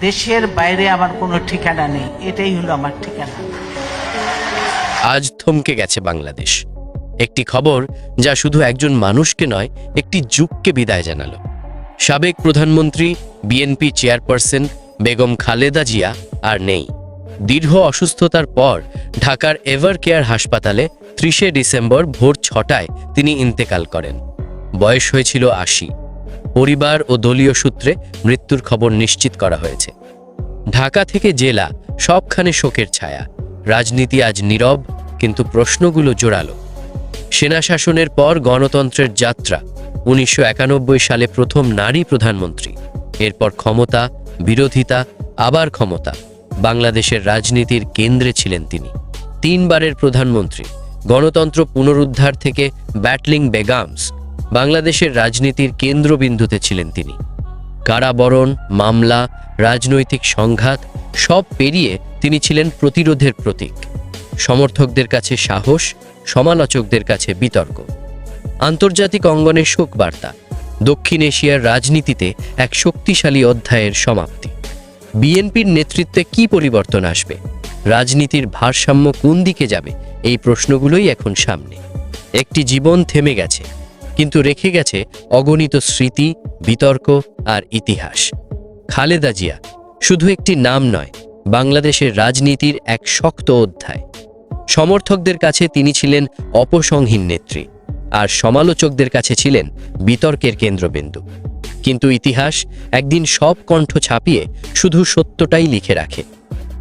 দেশের বাইরে আমার কোনো ঠিকানা নেই, এটাই হলো আমার ঠিকানা। আজ থমকে গেছে বাংলাদেশ। একটি খবর যা শুধু একজন মানুষকে নয়, একটি যুগকে বিদায় জানালো। সাবেক প্রধানমন্ত্রী বিএনপি চেয়ারপারসন বেগম খালেদা জিয়া আর নেই। দীর্ঘ অসুস্থতার পর ঢাকার এভার কেয়ার হাসপাতালে ত্রিশে ডিসেম্বর ভোর ছটায় তিনি ইন্তেকাল করেন। বয়স হয়েছিল আশি। পরিবার ও দলীয় সূত্রে মৃত্যুর খবর নিশ্চিত করা হয়েছে। ঢাকা থেকে জেলা সবখানে শোকের ছায়া। রাজনীতি আজ নীরব, কিন্তু প্রশ্নগুলো জোরালো। সেনা শাসনের পর গণতন্ত্রের যাত্রা, উনিশশো একানব্বই সালে প্রথম নারী প্রধানমন্ত্রী। এরপর ক্ষমতা, বিরোধিতা, আবার ক্ষমতা। বাংলাদেশের রাজনীতির কেন্দ্রে ছিলেন তিনি। তিনবারের প্রধানমন্ত্রী। গণতন্ত্র পুনরুদ্ধার থেকে ব্যাটলিং বেগামস বাংলাদেশের রাজনীতির কেন্দ্রবিন্দুতে ছিলেন তিনি। কারাবরণ, মামলা, রাজনৈতিক সংঘাত সব পেরিয়ে তিনি ছিলেন প্রতিরোধের প্রতীক। সমর্থকদের কাছে সাহস, সমালোচকদের কাছে বিতর্ক। আন্তর্জাতিক অঙ্গনে শোক বার্তা দক্ষিণ এশিয়ার রাজনীতিতে এক শক্তিশালী অধ্যায়ের সমাপ্তি। বিএনপির নেতৃত্বে কি পরিবর্তন আসবে? রাজনীতির ভারসাম্য কোন দিকে যাবে? এই প্রশ্নগুলোই এখন সামনে। একটি জীবন থেমে গেছে। কিন্তু রেখে গেছে অগণিত স্মৃতি, বিতর্ক আর ইতিহাস। খালেদা জিয়া শুধু একটি নাম নয়, বাংলাদেশের রাজনীতির এক শক্ত অধ্যায়। সমর্থকদের কাছে তিনি ছিলেন অপসংহীন নেত্রী আর সমালোচকদের কাছে ছিলেন বিতর্কের কেন্দ্রবিন্দু। কিন্তু ইতিহাস একদিন সব কণ্ঠ ছাপিয়ে শুধু সত্যটাই লিখে রাখে।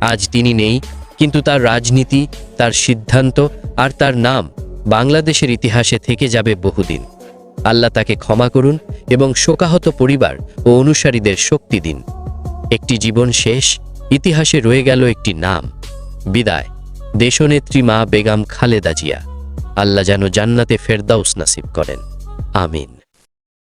আজ তিনি নেই, কিন্তু তার রাজনীতি, তার সিদ্ধান্ত আর তার নাম বাংলাদেশের ইতিহাসে থেকে যাবে বহুদিন। আল্লাহ তাকে ক্ষমা করুন এবং শোকাহত পরিবার ও অনুসারীদের শক্তি দিন। একটি জীবন শেষ, ইতিহাসে রয়ে গেল একটি নাম। বিদায়। দেশনেত্রী মা বেগম খালেদা জিয়া। আল্লাহ যেন জান্নাতে ফেরদাউস নাসিব করেন। আমিন।